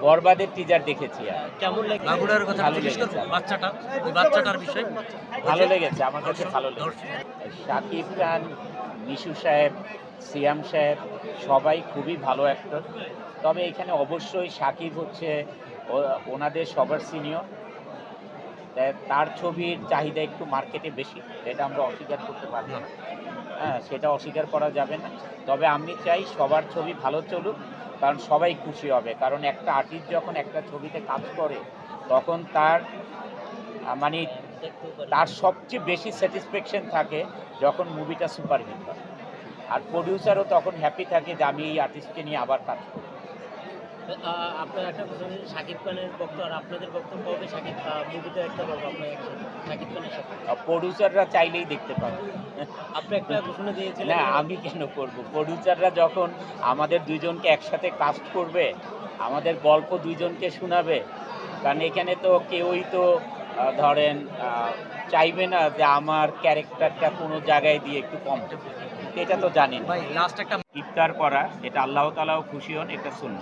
বরবাদের টিজার দেখেছি কেমন কথা জিজ্ঞেস করব। বাচ্চাটা ওই বাচ্চাটার বিষয়। ভালো লেগেছে আমার কাছে ভালো লেগেছে। শাকিব খান মিশু সাহেব সিয়াম সাহেব সবাই খুবই ভালো অ্যাক্টর তবে এখানে অবশ্যই শাকিব হচ্ছে ও- ওনাদের সবার সিনিয়র তার ছবির চাহিদা একটু মার্কেটে বেশি এটা আমরা অস্বীকার করতে পারব না। হ্যাঁ সেটা অস্বীকার করা যাবে না। তবে আমি চাই সবার ছবি ভালো চলুক কারণ সবাই খুশি হবে। কারণ একটা আর্টিস্ট যখন একটা ছবিতে কাজ করে, তখন তার মানে তার সবচেয়ে বেশি স্যাটিসফ্যাকশন থাকে যখন মুভিটা সুপারহিট হয়। আর প্রডিউসারও তখন হ্যাপি থাকে যে আমি এই আর্টিস্টকে নিয়ে আবার কাজ করি আপনার একটা শাকিব খানের বক্তব্য আর আপনাদের বক্তব্য হবে শাকিব মুভিতে একটা বলব আপনার শাকিব খানের সাথে। প্রডিউসাররা চাইলেই দেখতে পাবে আপনি একটা ঘোষণা দিয়েছিলেন। না আমি কেন করব? প্রডিউসাররা যখন আমাদের দুইজনকে একসাথে কাস্ট করবে আমাদের গল্প দুইজনকে শোনাবে কারণ এখানে তো কেউই তো আহ, ধরেন আহ, চাইবে না যে আমার ক্যারেক্টারটা কোনো জায়গায় দিয়ে একটু কম। এটা তো জানেন। ভাই লাস্ট একটা ইফতার করা এটা আল্লাহ তালাও খুশি হন এটা শূন্য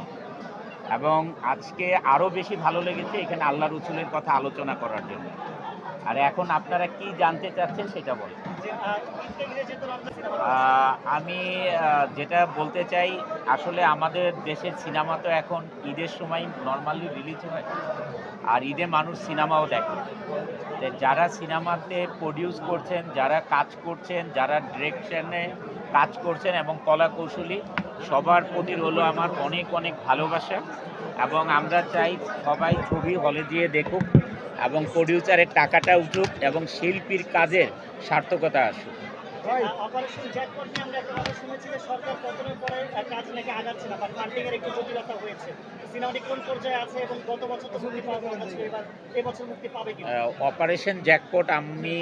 এবং আজকে আরও বেশি ভালো লেগেছে এখানে আল্লাহ রসুলের কথা আলোচনা করার জন্য। আর এখন আপনারা কি জানতে চাচ্ছেন সেটা আহ, আমি যেটা বলতে চাই আসলে আমাদের দেশের সিনেমা তো এখন ঈদের সময় নর্মালি রিলিজ হয় আর ঈদে মানুষ সিনেমাও দেখে। যারা সিনেমাতে প্রডিউস করছেন যারা কাজ করছেন যারা ডিরেকশনে কাজ করছেন এবং কলা কৌশলী সবার প্রতি হলো আমার অনেক অনেক ভালোবাসা এবং আমরা চাই সবাই ছবি হলে দিয়ে দেখুক এবং প্রডিউসারের টাকাটা উঠুক এবং শিল্পীর কাজের সার্থকতা আসুক। অপারেশন জ্যাকপট আমি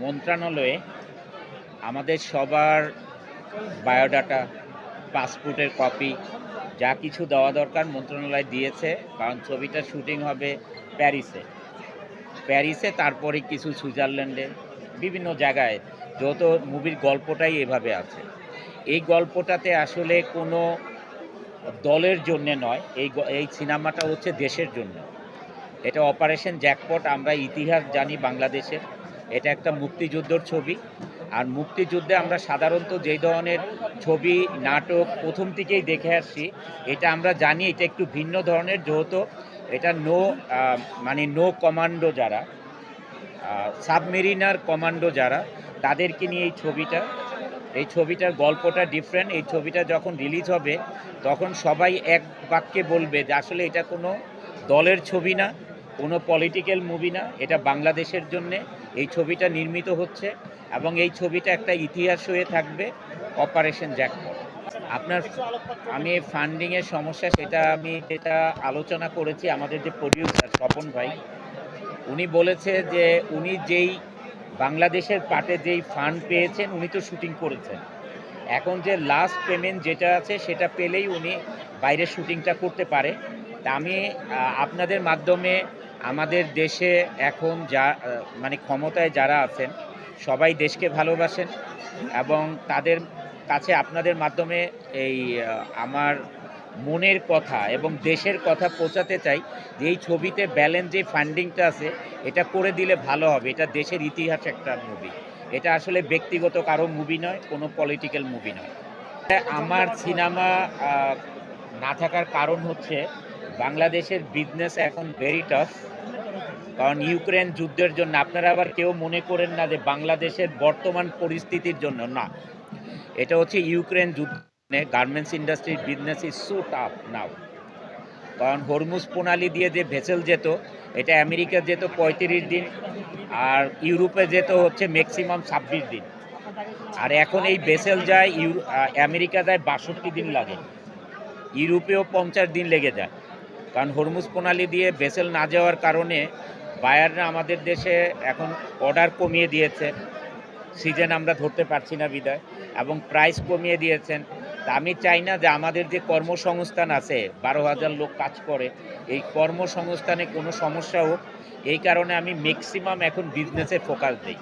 মন্ত্রণালয়ে আমাদের সবার বায়োডাটা, পাসপোর্টের কপি, যা কিছু দেওয়া দরকার মন্ত্রণালয় দিয়েছে, কারণ ছবিটা শুটিং হবে প্যারিসে। প্যারিসে, তারপরে কিছু সুইজারল্যান্ডে বিভিন্ন জায়গায়। যত মুভির গল্পটাই এভাবে আছে। এই গল্পটাতে আসলে কোনো দলের জন্য নয়, এই এই সিনেমাটা হচ্ছে দেশের জন্য। এটা অপারেশন জ্যাকপট, আমরা ইতিহাস জানি বাংলাদেশের। এটা একটা মুক্তিযুদ্ধর ছবি। আর মুক্তিযুদ্ধে আমরা সাধারণত যেই ধরনের ছবি, নাটক প্রথম থেকেই দেখে আসছি, এটা আমরা জানি এটা একটু ভিন্ন ধরনের, যেহেতু এটা নো মানে নো কমান্ডো যারা সাবমেরিনার কমান্ডো যারা, তাদেরকে নিয়ে এই ছবিটা, এই ছবিটার গল্পটা ডিফারেন্ট এই ছবিটা যখন রিলিজ হবে, তখন সবাই এক বাক্যে বলবে যে আসলে এটা কোনো দলের ছবি না, কোনো পলিটিক্যাল মুভি না, এটা বাংলাদেশের জন্যে এই ছবিটা নির্মিত হচ্ছে। এবং এই ছবিটা একটা ইতিহাস হয়ে থাকবে অপারেশন জ্যাকপট আপনার? আমি ফান্ডিংয়ের সমস্যা, সেটা আমি যেটা আলোচনা করেছি আমাদের যে প্রডিউসার স্বপন ভাই, উনি বলেছে যে উনি যেই বাংলাদেশের পার্টে যেই ফান্ড পেয়েছেন, উনি তো শুটিং করেছেন এখন যে লাস্ট পেমেন্ট যেটা আছে, সেটা পেলেই উনি বাইরে শুটিংটা করতে পারে তা আমি আপনাদের মাধ্যমে আমাদের দেশে এখন যা মানে ক্ষমতায় যারা আছেন সবাই দেশকে ভালোবাসেন এবং তাদের কাছে আপনাদের মাধ্যমে এই আমার মনের কথা এবং দেশের কথা পৌঁছাতে চাই। যে এই ছবিতে ব্যালেন্স যে ফান্ডিংটা আছে, এটা করে দিলে ভালো হবে। এটা দেশের ইতিহাস একটা মুভি এটা আসলে ব্যক্তিগত কারও মুভি নয়, কোনো পলিটিক্যাল মুভি নয়। আমার সিনেমা না থাকার কারণ হচ্ছে বাংলাদেশের বিজনেস এখন ভেরি টাফ কারণ ইউক্রেন যুদ্ধের জন্য আপনারা আবার কেউ মনে করেন না যে বাংলাদেশের বর্তমান পরিস্থিতির জন্য না। এটা হচ্ছে ইউক্রেন যুদ্ধ গার্মেন্টস ইন্ডাস্ট্রির business is so tough now কারণ হরমুজ প্রণালী দিয়ে যে ভেসেল যেত এটা আমেরিকা যেত পঁয়ত্রিশ দিন আর ইউরোপে যেত হচ্ছে ম্যাক্সিমাম ছাব্বিশ দিন। আর এখন এই ভেসেল যায় ইউ আহ, আমেরিকা যায় বাষট্টি দিন লাগে। ইউরোপেও পঞ্চাশ দিন লেগে যায়। কারণ হরমুজ প্রণালী দিয়ে ভেসেল না যাওয়ার কারণে বায়াররা আমাদের দেশে এখন অর্ডার কমিয়ে দিয়েছে। সিজন আমরা ধরতে পারছি না বিদায় এবং প্রাইস কমিয়ে দিয়েছেন। তা আমি চাই না যে আমাদের যে কর্মসংস্থান আছে বারো হাজার লোক কাজ করে এই কর্মসংস্থানে কোনো সমস্যা হোক এই কারণে আমি ম্যাক্সিমাম এখন বিজনেসে ফোকাস দিই।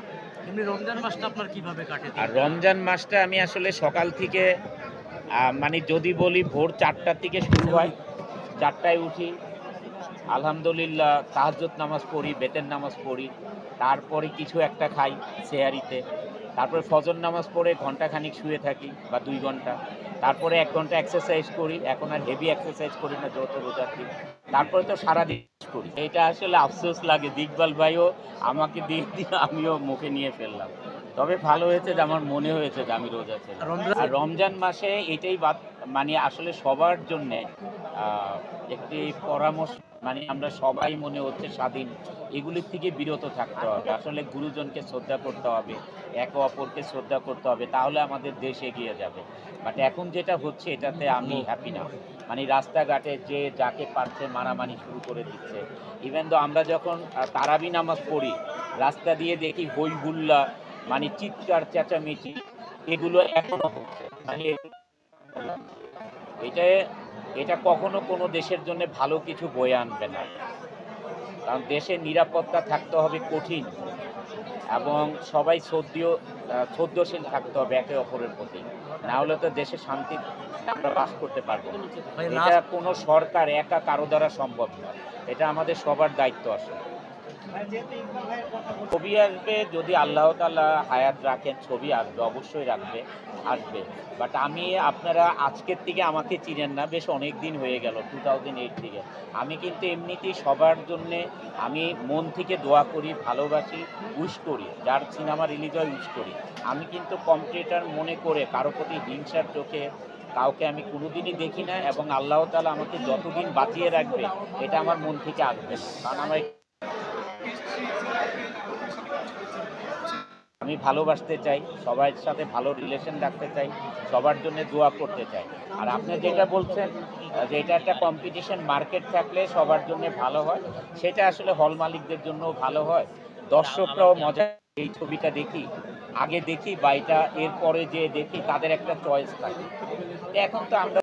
রমজান মাসটা আপনার কীভাবে কাটে? আর রমজান মাসটা আমি আসলে সকাল থেকে মানে যদি বলি ভোর চারটার থেকে শুরু হয় চারটায় উঠি আলহামদুলিল্লাহ তাহাজ্জুদ নামাজ পড়ি বেতের নামাজ পড়ি তারপরে কিছু একটা খাই সেহারিতে তারপরে ফজর নামাজ পড়ে ঘন্টাখানিক শুয়ে থাকি বা দুই ঘণ্টা তারপরে এক ঘণ্টা এক্সারসাইজ করি এখন আর হেভি এক্সারসাইজ করি না যত রোজার তারপরে তো সারাদিন করি। এটা আসলে আফসোস লাগে দিকবাল ভাইও আমাকে দিয়ে দিয়ে আমিও মুখে নিয়ে ফেললাম। তবে ভালো হয়েছে যে আমার মনে হয়েছে যে আমি রোজা ছিলাম আর রমজান মাসে এটাই বাদ মানে আসলে সবার জন্যে একটি পরামর্শ মানে আমরা সবাই মনে হচ্ছে স্বাধীন। এগুলির থেকে বিরত থাকতে হবে। আসলে গুরুজনকে শ্রদ্ধা করতে হবে, একে অপরকে শ্রদ্ধা করতে হবে, তাহলে আমাদের দেশ এগিয়ে যাবে। বাট এখন যেটা হচ্ছে, এটাতে আমি হ্যাপি না। মানে রাস্তাঘাটে যে যাকে পারছে মারামারি শুরু করে দিচ্ছে। ইভেন তো আমরা যখন তারাবি নামাজ পড়ি, রাস্তা দিয়ে দেখি হই হুল্লা মানে চিৎকার, চেঁচামেচি, এগুলো এখনও হচ্ছে। মানে এটা এটা কখনো কোনো দেশের জন্য ভালো কিছু বয়ে আনবে না। কারণ দেশের নিরাপত্তা থাকতে হবে কঠিন এবং সবাই শ্রদ্ধীয় শ্রদ্ধাশীল থাকতে হবে একে অপরের প্রতি। না হলে তো দেশে শান্তি আমরা বাস করতে পারব এটা কোনো সরকার একা কারও দ্বারা সম্ভব নয়। এটা আমাদের সবার দায়িত্ব আসে ছবি আসবে, যদি আল্লাহ তালা হায়াত রাখেন, ছবি আসবে, অবশ্যই রাখবে, আসবে। বাট আমি, আপনারা আজকের থেকে আমাকে চিনেন না, বেশ অনেক দিন হয়ে গেল টু থাউজেন্ড এইট থেকে। আমি কিন্তু এমনিতেই সবার জন্যে, আমি মন থেকে দোয়া করি, ভালোবাসি উইশ করি, যার সিনেমা রিলিজ হয় উইশ করি। আমি কিন্তু কম্পিউটার মনে করে, কারও প্রতি হিংসার চোখে কাউকে আমি কোনোদিনই দেখি না, এবং আল্লাহ তালা আমাকে যতদিন বাঁচিয়ে রাখবে, এটা আমার মন থেকে আসবে। কারণ আমার আমি ভালোবাসতে চাই সবার সাথে ভালো রিলেশন রাখতে চাই, সবার জন্য দোয়া করতে চাই। আর আপনি যেটা বলছেন, যে এটা একটা কম্পিটিশন মার্কেট থাকলে সবার জন্য ভালো হয়, সেটা আসলে হল মালিকদের জন্যও ভালো হয়। দর্শকরাও মজা এই ছবিটা দেখি, আগে দেখি বা এটা এরপরে যে দেখি, তাদের একটা চয়েস থাকে। এখন তো আমরা